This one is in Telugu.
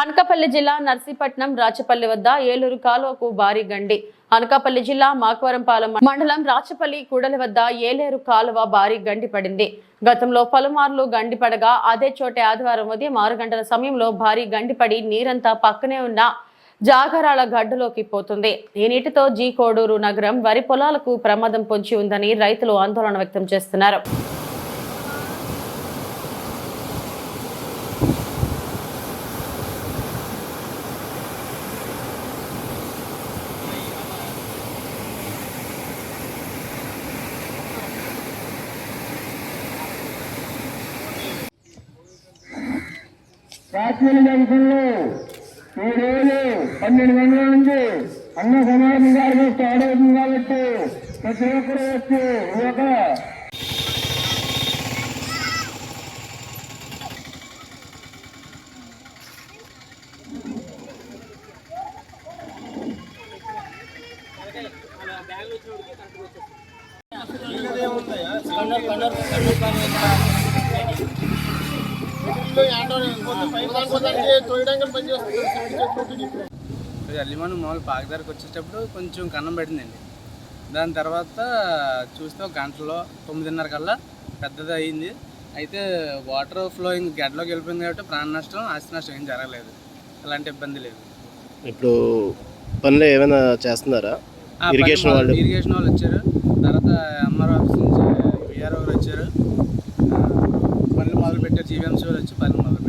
అనకాపల్లి జిల్లా నర్సీపట్నం రాచపల్లి వద్ద ఏలూరు కాలువకు భారీ గండి. అనకాపల్లి జిల్లా మాకవరంపాలెం మండలం రాచపల్లి కూడలి వద్ద ఏలేరు కాలువ భారీ గండి పడింది. గతంలో పలుమార్లు గండి పడగా అదే చోటే ఆదివారం ఉదయం ఆరు గంటల సమయంలో భారీ గండి పడి నీరంతా పక్కనే ఉన్న జాగరాల గడ్డలోకి పోతుంది. ఈ నీటితో జీ కోడూరు నగరం వరి పొలాలకు ప్రమాదం పొంచి ఉందని రైతులు ఆందోళన వ్యక్తం చేస్తున్నారు. రాత్రి జంక్షన్లో ఈ రోజు పన్నెండు గంటల నుంచి అన్న సమాజం గారికి స్టార్ట్ అవుతుంది కాబట్టి ప్రతి ఒక్కరు వచ్చి ఈ యొక్క ఇది అల్లిమాను మామూలు పాకదారికి వచ్చేటప్పుడు కొంచెం కన్నం పెట్టిందండి. దాని తర్వాత చూస్తే ఒక గంటలో తొమ్మిదిన్నర కల్లా పెద్దది అయింది. అయితే వాటర్ ఫ్లోయింగ్ గడ్డలోకి వెళ్ళిపోయింది కాబట్టి ప్రాణ నష్టం ఆస్తి నష్టం ఏం జరగలేదు. ఎలాంటి ఇబ్బంది లేదు. ఇప్పుడు పనులు ఏమైనా చేస్తున్నారా? ఇరిగేషన్ వాళ్ళు? ఇరిగేషన్ వాళ్ళు వచ్చారు. తర్వాత ఎంఆర్ ఆఫీస్ నుంచి విఆర్ఓ వచ్చారు. ఆ, మొదలు పెట్టారు జీవీఎంసీ వాళ్ళు వచ్చి పని మొదలు